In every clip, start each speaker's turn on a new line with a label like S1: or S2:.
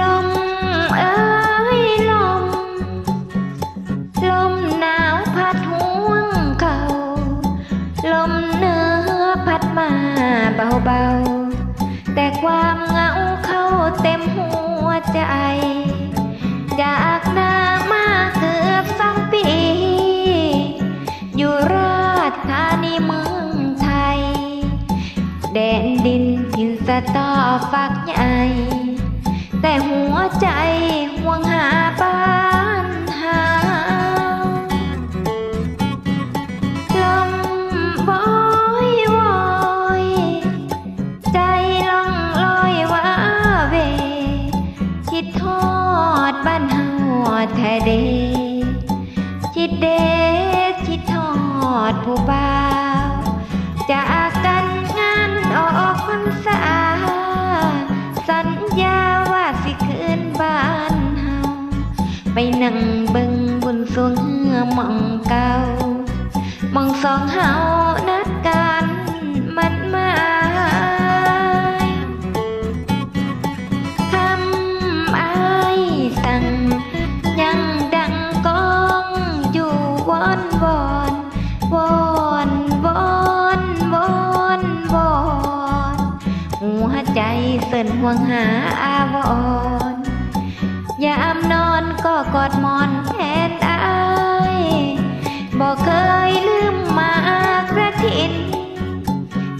S1: ลมเอ้ยลม ลมหนาวพัดห่วงเขาลมเหนือพัดมาเบาๆ แต่ความเหงาเข้าเต็มหัวใจจากหน้ามาเกือบสองปี อยู่ราชธานีเมืองไทย แดนดินทินสะตอฝักใหญ่ แต่หัวใจห่วงหาบ้านหาลมบอยวอยใจล่องลอยว่าเว คิดทอดบ้านเฮาแท้เดคิดเดคิดทอดผู้บ่าวจาก นั่งเบิ่งบุญสวงเหือมองเก่ามองสองเฮานัดกันมันมายคำอายสั่งยังดังก้องอยู่วอนวอนวอนวอนวอนวอนหัวใจเสินห่วงหาอา กอดหมอนแทนอายบอกเคยลืมมากระถิน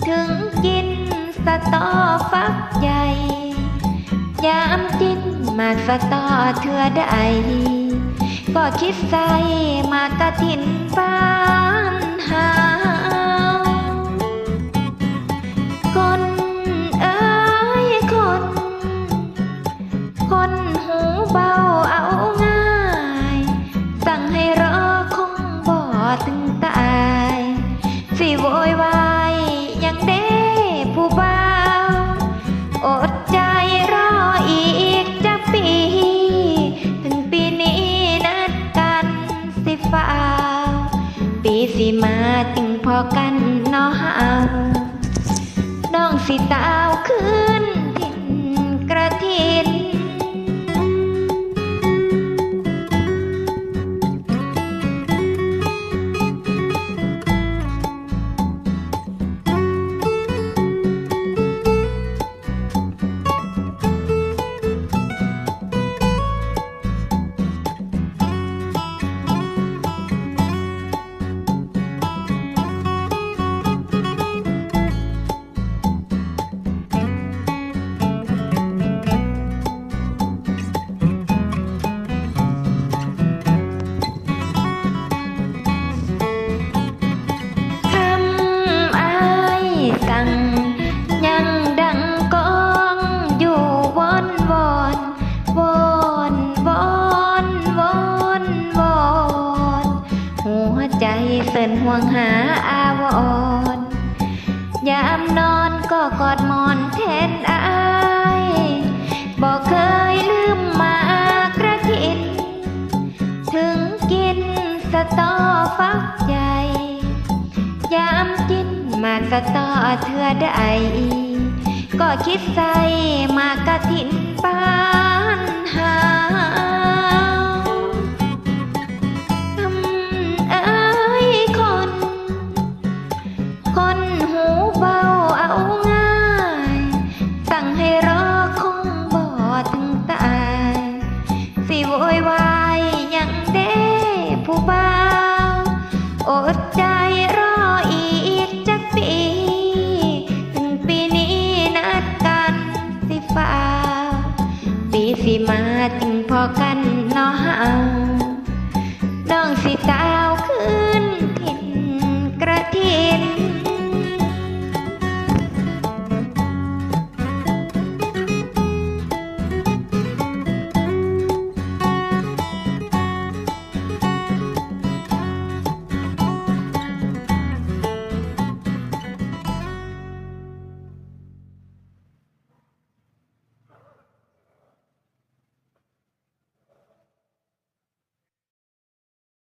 S1: ถึงกินสะตอฟักใหญ่ ยามกินมากสะตอเถื่อใดก็คิดใส่มากกะถินบ้านหาคนเอ้ยคน คนหูเบา สิฟ้าปีสิมาจึงพอกันเนาะเฮาน้องสิตาวคืน เสินห่วงหาอาวรณ์ยามนอนก็กอดหมอนแทนอายบอกเคยลืมมากระถิน ถึงกินสะตอฟักใหญ่ยามกินมากสะตอเถื่อใดก็คิดใส่มากกะถินบ้านหา จึงพอกัน